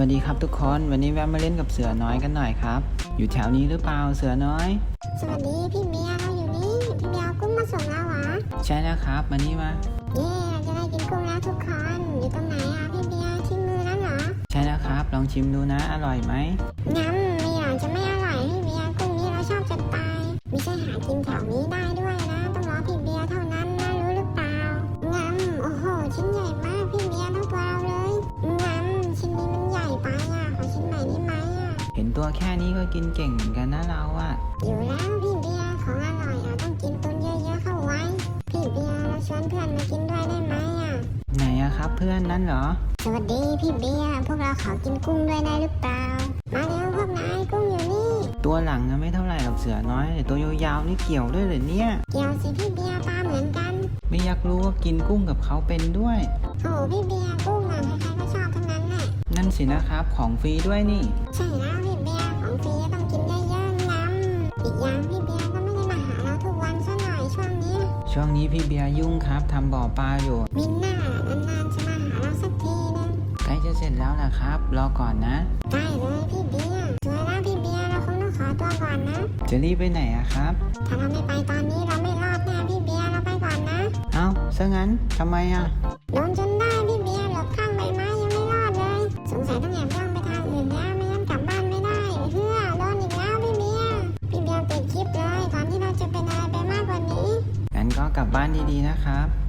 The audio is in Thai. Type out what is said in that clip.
วัสดีครับทุกคนวันนี้แวะมาเล่นกับเสือน้อยกันหน่อยครับ อยู่แถวนี้หรือเปล่าเสือน้อย สวัสดีพี่เบียร์เราอยู่นี่พี่เบียร์เอากุ้งมาส่งเราเหรอใช่แล้วครับมานี่มาเย่เราจะได้กินกุ้งแล้วทุกคนอยู่ตรงไหนอะพี่เบียร์ที่มือนั่นเหรอใช่แล้วครับ ลองชิมดูนะอร่อยไหมงั้นมีหรอจะไม่อร่อย นตัวแค่นี้ก็กินเก่งเหมือนกันนะเราอะอยู่แล้วพี่เบียร์ของอร่อยอะต้องกินตุนเยอะๆเข้าไว้ พี่เบียร์เราชวนเพื่อนมากินด้วยได้ไหมอะไหนอะครับเพื่อนนั่นเหรอ สวัสดีพี่เบียร์พวกเราขอกินกุ้งด้วยได้หรือเปล่า มาเร็วพวกนายกุ้งอยู่นี่ ตัวหลังอะไม่เท่าไหร่หรอกเสือน้อยแต่ตัวยาวๆนี่เกี่ยวด้วยเหรอเนี่ย เกี่ยวสิพี่เบียร์ปลาเหมือนกัน ไม่อยากรู้ว่ากินกุ้งกับเขาเป็นด้วยโอ้พี่เบียร์กุ้งอะ สินะครับ ของฟรีด้วยนี่ ใช่แล้วพี่เบียร์ของฟรีต้องกินเยอะๆน้ำอีกอย่างพี่เบียร์ก็ไม่ได้มาหาเราทุกวันซะหน่อยช่วงนี้ ช่วงนี้พี่เบียร์ยุ่งครับทำบ่อปลาอยู่ มินน่านานๆจะมาหาเราสักทีนึงใกล้จะเสร็จแล้วนะครับ รอก่อนนะ ได้เลยพี่เบียร์สวยแล้วพี่เบียร์เราคงต้องขอตัวก่อนนะ จะรีบไปไหนอะครับ ถ้าเราไม่ไปตอนนี้เราไม่รอดแน่พี่เบียร์เราไปก่อนนะ เอ้าซะงั้นทำไมอะโดนจนได้ กลับบ้านดีๆนะครับ